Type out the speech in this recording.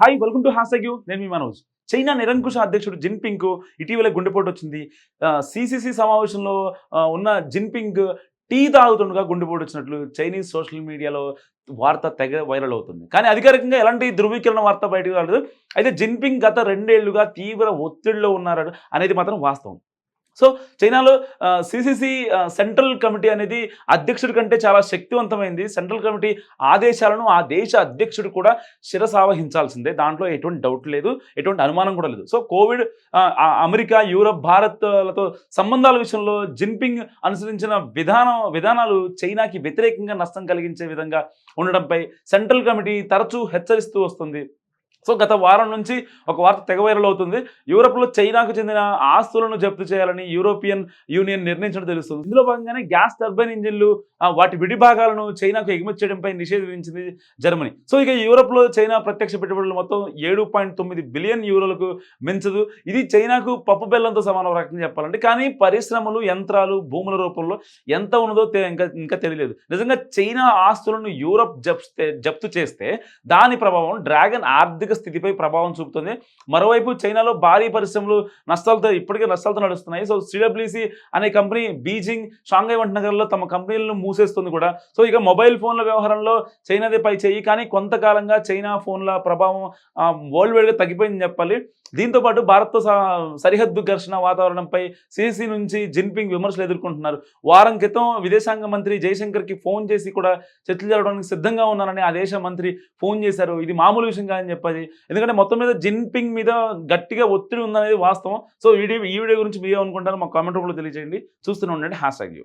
Hi welcome to hash నేను మీ Manoj. China నిరంకుశ అధ్యక్షుడు జిన్పింగ్ ఇటీవల గుండెపోటు వచ్చింది. సిసిసి సమావేశంలో ఉన్న జిన్పింగ్ టీ తాగుతుండగా గుండెపోటు వచ్చినట్లు చైనీస్ సోషల్ మీడియాలో వార్త తెగ వైరల్ అవుతుంది. కానీ అధికారికంగా ఎలాంటి ధృవీకరణ వార్త బయటకు రాలేదు. అయితే జిన్పింగ్ గత రెండేళ్ళుగా తీవ్ర ఒత్తిడిలో ఉన్నారు అనేది మాత్రం వాస్తవం. సో చైనాలో సిసిసి సెంట్రల్ కమిటీ అనేది అధ్యక్షుడి కంటే చాలా శక్తివంతమైంది. సెంట్రల్ కమిటీ ఆదేశాలను ఆ దేశ అధ్యక్షుడు కూడా శిరసావహించాల్సిందే. దాంట్లో ఎటువంటి డౌట్ లేదు ఎటువంటి అనుమానం కూడా లేదు. సో కోవిడ్ అమెరికా యూరప్ భారత్లతో సంబంధాల విషయంలో జిన్పింగ్ అనుసరించిన విధానం విధానాలు చైనాకి వ్యతిరేకంగా నష్టం కలిగించే విధంగా ఉండడంపై సెంట్రల్ కమిటీ తరచూ హెచ్చరిస్తూ వస్తుంది. సో గత వారం నుంచి ఒక వార్త తెగ వైరల్ అవుతుంది. యూరోప్లో చైనాకు చెందిన ఆస్తులను జప్తు చేయాలని యూరోపియన్ యూనియన్ నిర్ణయించడం తెలుస్తుంది. ఇందులో భాగంగానే గ్యాస్ టర్బైన్ ఇంజిన్లు వాటి విడి భాగాలను చైనాకు ఎగుమతి చేయడంపై నిషేధించింది జర్మనీ. సో ఇక యూరోప్లో చైనా ప్రత్యక్ష పెట్టుబడులు మొత్తం ఏడు పాయింట్ తొమ్మిది బిలియన్ యూరోలకు మించదు. ఇది చైనాకు పప్పు బెల్లంతో సమానం రకంగా చెప్పాలంటే కానీ పరిశ్రమలు యంత్రాలు భూముల రూపంలో ఎంత ఉన్నదో ఇంకా ఇంకా తెలియలేదు. నిజంగా చైనా ఆస్తులను యూరప్ జప్తే జప్తు చేస్తే దాని ప్రభావం డ్రాగన్ ఆర్థిక స్థితిపై ప్రభావం చూపుతుంది. మరోవైపు చైనాలో భారీ పరిశ్రమలు నష్టాలతో ఇప్పటికే నష్టాలతో నడుస్తున్నాయి. సో సిడబ్ల్యూసి అనే కంపెనీ బీజింగ్ షాంఘై వంటి నగరంలో తమ కంపెనీలను మూసేస్తుంది కూడా. సో ఇక మొబైల్ ఫోన్ల వ్యవహారంలో చైనాదే పై చేయి. కానీ కొంతకాలంగా చైనా ఫోన్ల ప్రభావం వరల్డ్ వైడ్గా తగ్గిపోయిందని చెప్పాలి. దీంతో పాటు భారత్తో సరిహద్దు ఘర్షణ వాతావరణంపై సిసి నుంచి జిన్పింగ్ విమర్శలు ఎదుర్కొంటున్నారు. వారం క్రితం విదేశాంగ మంత్రి జయశంకర్కి ఫోన్ చేసి కూడా చర్చలు జరగడానికి సిద్ధంగా ఉన్నారని ఆ దేశ మంత్రి ఫోన్ చేశారు. ఇది మామూలు విషయం కాదని చెప్పాలి. ఎందుకంటే మొత్తం మీద జిన్పింగ్ మీద గట్టిగా ఒత్తిడి ఉందనేది వాస్తవం. సో ఈ వీడియో ఈ వీడియో గురించి మీరు ఏమనుకుంటారో మా కామెంట్ రూపంలో తెలియజేయండి. చూస్తూనే ఉండండి. Hashtag U.